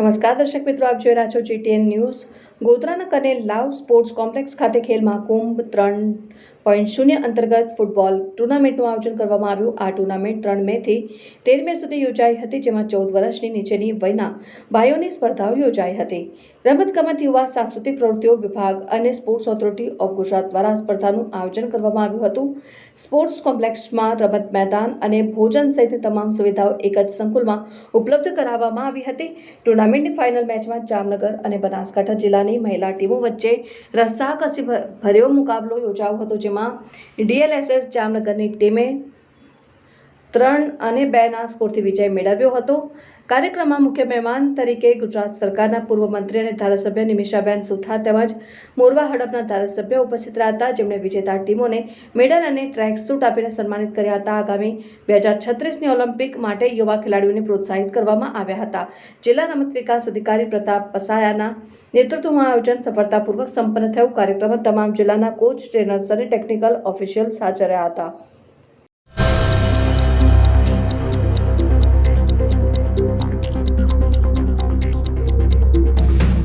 નમસ્કાર, દર્શક મિત્રો, આપ જોઈ રહ્યા છો જીટીએન ન્યૂઝ ગોધરાના કને લાવ સ્પોર્ટ્સ કોમ્પ્લેક્સ ખાતે ખેલ મહાકુંભ ત્રણ પોઈન્ટ શૂન્ય અંતર્ગત ફૂટબોલ ટુર્નામેન્ટનું આયોજન કરવામાં આવ્યું. આ ટુર્નામેન્ટ ત્રણ મેથી તેર મે સુધી યોજાઈ હતી, જેમાં ચૌદ વર્ષની નીચેની વયના ભાઈઓની સ્પર્ધાઓ યોજાઈ હતી. રમતગમત, યુવા, સાંસ્કૃતિક પ્રવૃત્તિઓ વિભાગ અને સ્પોર્ટ્સ ઓથોરિટી ઓફ ગુજરાત દ્વારા સ્પર્ધાનું આયોજન કરવામાં આવ્યું હતું. સ્પોર્ટ્સ કોમ્પ્લેક્સમાં રમત મેદાન અને ભોજન સહિતની તમામ સુવિધાઓ એક જ સંકુલમાં ઉપલબ્ધ કરાવવામાં આવી હતી. ટુર્નામેન્ટની ફાઇનલ મેચમાં જામનગર અને બનાસકાંઠા જિલ્લાની મહિલા ટીમો વચ્ચે રસ્સાકસી ભર્યો મુકાબલો યોજાયો હતો જેમાં ડીએલએસએસ જામનગરની ટીમે ત્રણ અને બેના સ્કોરથી વિજય મેળવ્યો હતો. કાર્યક્રમમાં મુખ્ય મહેમાન તરીકે ગુજરાત સરકારના પૂર્વ મંત્રી અને ધારાસભ્ય નિમિષાબેન સુથાર તેમજ મોરવા હડપના ધારાસભ્ય ઉપસ્થિત રહ્યા હતા. જેમણે વિજેતા ટીમોને મેડલ અને ટ્રેક સૂટ આપીને સન્માનિત કર્યા હતા. આગામી બે હજાર છત્રીસની ઓલિમ્પિક માટે યુવા ખેલાડીઓને પ્રોત્સાહિત કરવામાં આવ્યા હતા. જિલ્લા રમત વિકાસ અધિકારી પ્રતાપ પસાયાના નેતૃત્વમાં આયોજન સફળતાપૂર્વક સંપન્ન થયું. કાર્યક્રમમાં તમામ જિલ્લાના કોચ, ટ્રેનર્સ અને ટેકનિકલ ઓફિશિયલ્સ હાજર રહ્યા હતા.